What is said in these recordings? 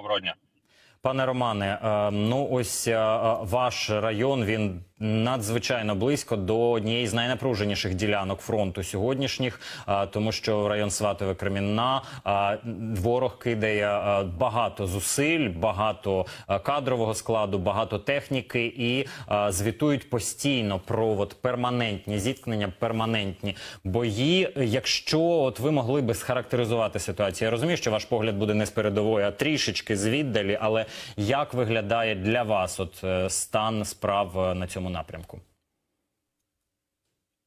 Доброго дня. Пане Романе, е, ну ось е, ваш район він надзвичайно близько до однієї з найнапруженіших ділянок фронту сьогоднішніх, тому що район Сватове Кремінна ворог кидає багато зусиль, багато кадрового складу, багато техніки і звітують постійно про от перманентні зіткнення, перманентні бої. Якщо от ви могли би схарактеризувати ситуацію, я розумію, що ваш погляд буде не з передової, а трішечки звіддалі, але як виглядає для вас от е, стан справ е, на цьому напрямку?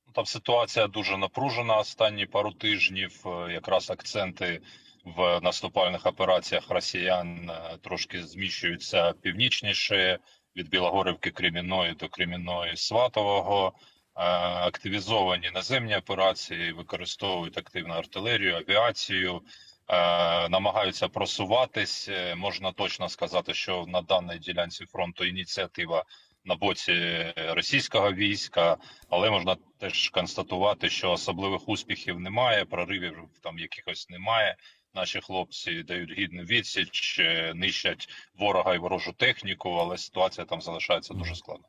Ну, там ситуація дуже напружена. Останні пару тижнів е, якраз акценти в наступальних операціях росіян трошки зміщуються північніше від Білогорівки Кремінної до Кремінної Сватового. Активізовані наземні операції, використовують активну артилерію, авіацію. Е, намагаються просуватись. Е, можна точно сказати, що на даній ділянці фронту ініціатива на боці російського війська, але можна теж констатувати, що особливих успіхів немає, проривів там якихось немає. Наші хлопці дають гідну відсіч, е, нищать ворога і ворожу техніку, але ситуація там залишається дуже складна.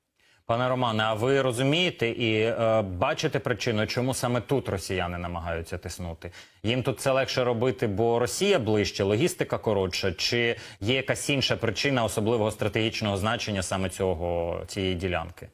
Пане Романе, а ви розумієте і е, бачите причину, чому саме тут росіяни намагаються тиснути? Їм тут це легше робити, бо Росія ближче, логістика коротша, чи є якась інша причина особливого стратегічного значення саме цього цієї ділянки?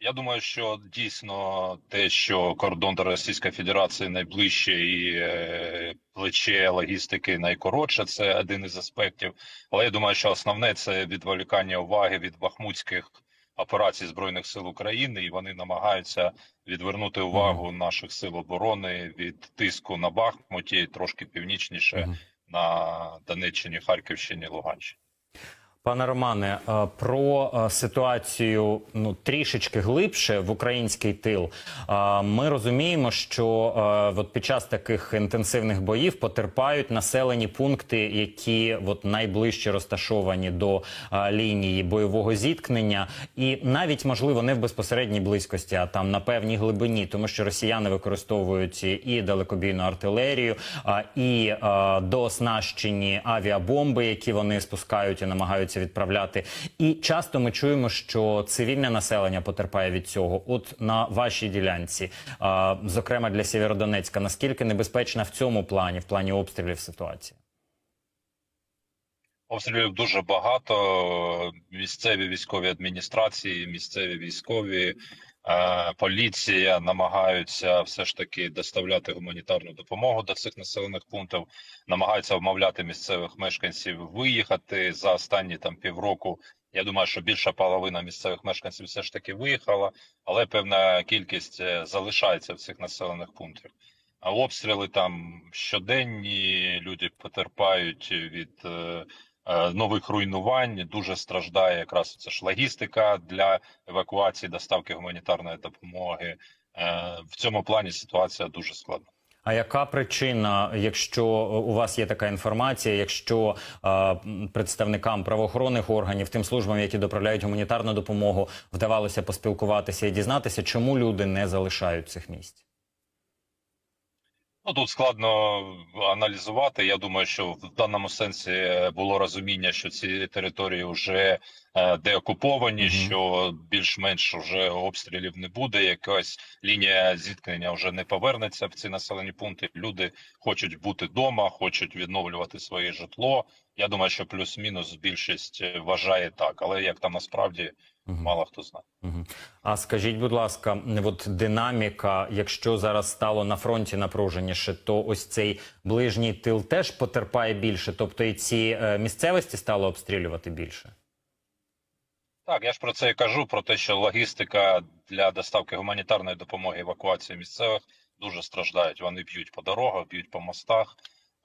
Я думаю, що дійсно те, що кордон до Російської Федерації найближче і е, плече логістики найкоротше, це один із аспектів. Але я думаю, що основне це відволікання уваги від бахмутських операцій збройних сил України, і вони намагаються відвернути увагу наших сил оборони від тиску на Бахмуті трошки північніше на Донеччині, Харківщині, Луганщині. Пане Романе, е, про е, ситуацію ну трішечки глибше в український тил. Е, ми розуміємо, що от під час таких інтенсивних боїв потерпають населені пункти, які от найближче розташовані до лінії бойового зіткнення, і навіть можливо не в безпосередній близькості, а там на певній глибині, тому що росіяни використовують і далекобійну артилерію, і дооснащені авіабомби, які вони спускають і намагаються намагаються відправляти. І часто ми чуємо, що цивільне населення потерпає від цього. От на вашій ділянці, а, зокрема для Сєвєродонецька, наскільки небезпечна в цьому плані, в плані обстрілів ситуація? Обстрілів дуже багато. Місцеві військові адміністрації, місцеві військові поліція намагаються все ж таки доставляти гуманітарну допомогу до цих населених пунктів, намагаються вмовляти місцевих мешканців виїхати за останні там півроку. Я думаю, що більша половина місцевих мешканців все ж таки виїхала, але певна кількість е, залишається в цих населених пунктах. А обстріли там щоденні люди потерпають від е, Е, нових руйнувань. Дуже страждає якраз це ж логістика для евакуації доставки гуманітарної допомоги. Е, в цьому плані ситуація дуже складна. А яка причина, якщо у вас є така інформація, якщо е, представникам правоохоронних органів, тим службам, які доправляють гуманітарну допомогу, вдавалося поспілкуватися і дізнатися, чому люди не залишають цих місць? Ну тут складно аналізувати. Я думаю, що в даному сенсі було розуміння, що ці території вже е, деокуповані, mm -hmm. що більш-менш вже обстрілів не буде. Якась лінія зіткнення вже не повернеться в ці населені пункти. Люди хочуть бути вдома, хочуть відновлювати своє житло. Я думаю, що плюс-мінус більшість вважає так, але як там насправді. Угу. Мало хто знає. Угу. А скажіть, будь ласка, от динаміка, якщо зараз стало на фронті напруженіше, то ось цей ближній тил теж потерпає більше, тобто і ці е, місцевості стало обстрілювати більше. Так, я ж про це і кажу: про те, що логістика для доставки гуманітарної допомоги евакуації місцевих дуже страждають. Вони б'ють по дорогах, б'ють по мостах,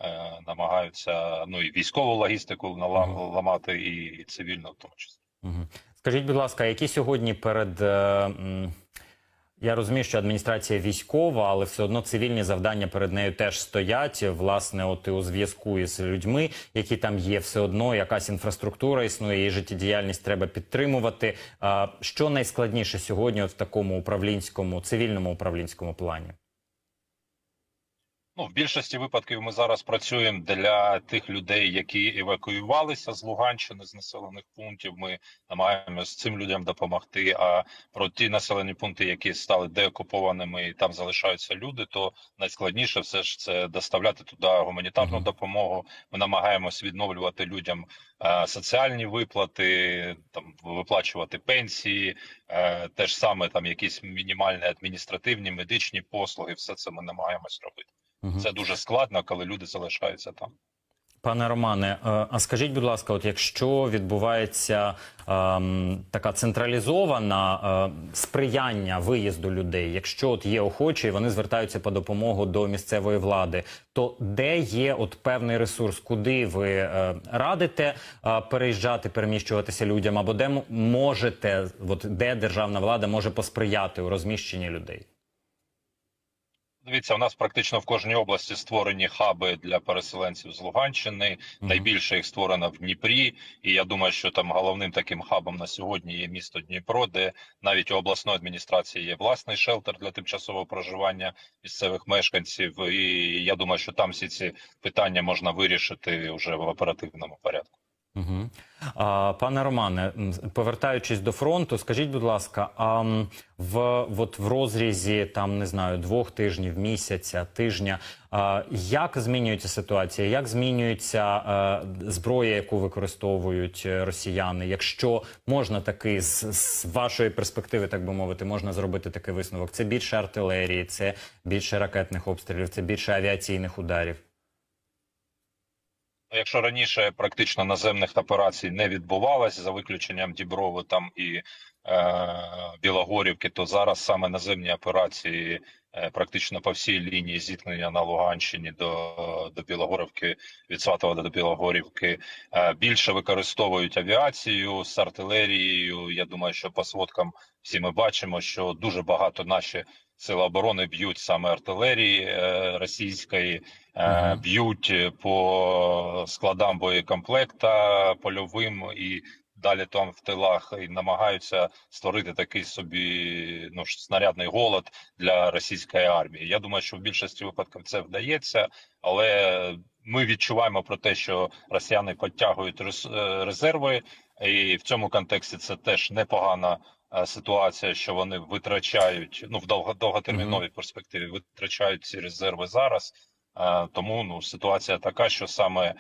е, намагаються ну і військову логістику налам, угу. ламати, і цивільну в тому числі. Угу. Скажіть, будь ласка, які сьогодні перед е, я розумію, що адміністрація військова, але все одно цивільні завдання перед нею теж стоять. Власне, от і у зв'язку із людьми, які там є, все одно якась інфраструктура існує, її життєдіяльність треба підтримувати. Що найскладніше сьогодні от в такому управлінському цивільному управлінському плані? Ну, в більшості випадків ми зараз працюємо для тих людей, які евакуювалися з Луганщини з населених пунктів. Ми намагаємося цим людям допомогти. А про ті населені пункти, які стали деокупованими, і там залишаються люди, то найскладніше все ж це доставляти туди гуманітарну Мгм. допомогу. Ми намагаємось відновлювати людям е, соціальні виплати, там виплачувати пенсії, е, те ж саме там якісь мінімальні адміністративні медичні послуги. Все це ми намагаємось робити. Це дуже складно, коли люди залишаються там. Пане Романе, е, а скажіть, будь ласка, от якщо відбувається ем, така централізована е, сприяння виїзду людей, якщо от є охочі, і вони звертаються по допомогу до місцевої влади, то де є от певний ресурс, куди ви е, радите е, переїжджати, переміщуватися людям, або де можете, от де державна влада може посприяти у розміщенні людей? Дивіться, у нас практично в кожній області створені хаби для переселенців з Луганщини. Найбільше їх створено в Дніпрі, і я думаю, що там головним таким хабом на сьогодні є місто Дніпро, де навіть у обласної адміністрації є власний шелтер для тимчасового проживання місцевих мешканців. І я думаю, що там всі ці питання можна вирішити вже в оперативному порядку. Угу. А, пане Романе, повертаючись до фронту, скажіть, будь ласка, а в, от в розрізі там не знаю двох тижнів, місяця, тижня, а, як змінюється ситуація? Як змінюється а, зброя, яку використовують е, росіяни? Якщо можна таки з, з вашої перспективи, так би мовити, можна зробити такий висновок? Це більше артилерії, це більше ракетних обстрілів, це більше авіаційних ударів. Ну, Якщо раніше практично наземних операцій не відбувалось за виключенням Діброви там і е, Білогорівки, то зараз саме наземні операції практично по всій лінії зіткнення на Луганщині до, до Білогорівки, від Сватова до Білогорівки е, більше використовують авіацію з артилерією. Я думаю, що по сводкам всі ми бачимо, що дуже багато наші сили оборони б'ють саме артилерії е, російської. Е, б'ють по складам боєкомплекта польовим і далі там в тилах і намагаються створити такий собі ну снарядний голод для російської армії. Я думаю, що в більшості випадків це вдається, але ми відчуваємо про те, що росіяни підтягують е, резерви, і в цьому контексті це теж непогана. е, Ситуація, що вони витрачають ну в довго- довготерміновій перспективі, витрачають ці резерви зараз. Е, Тому ну ситуація така, що саме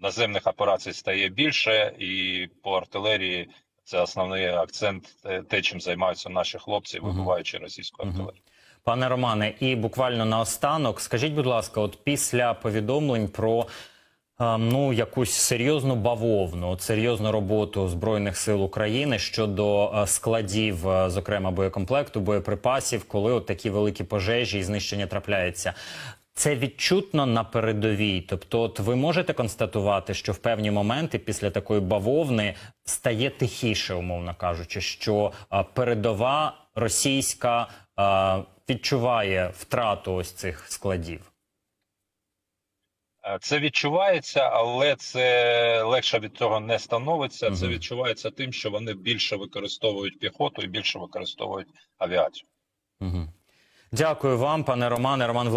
наземних операцій стає більше, і по артилерії це основний акцент, те, чим займаються наші хлопці, вибиваючи російську артилерію. Пане Романе, і буквально наостанок, скажіть, будь ласка, от після повідомлень про е, ну якусь серйозну бавовну, серйозну роботу збройних сил України щодо е, складів, е, зокрема боєкомплекту, боєприпасів, коли от такі великі пожежі і знищення трапляються. Це відчутно на передовій. Тобто, от ви можете констатувати, що в певні моменти після такої бавовни стає тихіше, умовно кажучи, що а, передова російська а, відчуває втрату ось цих складів. Е, Це відчувається, але це легше від цього не становиться. Це відчувається тим, що вони більше використовують піхоту і більше використовують авіацію. Дякую вам, пане Романе. Роман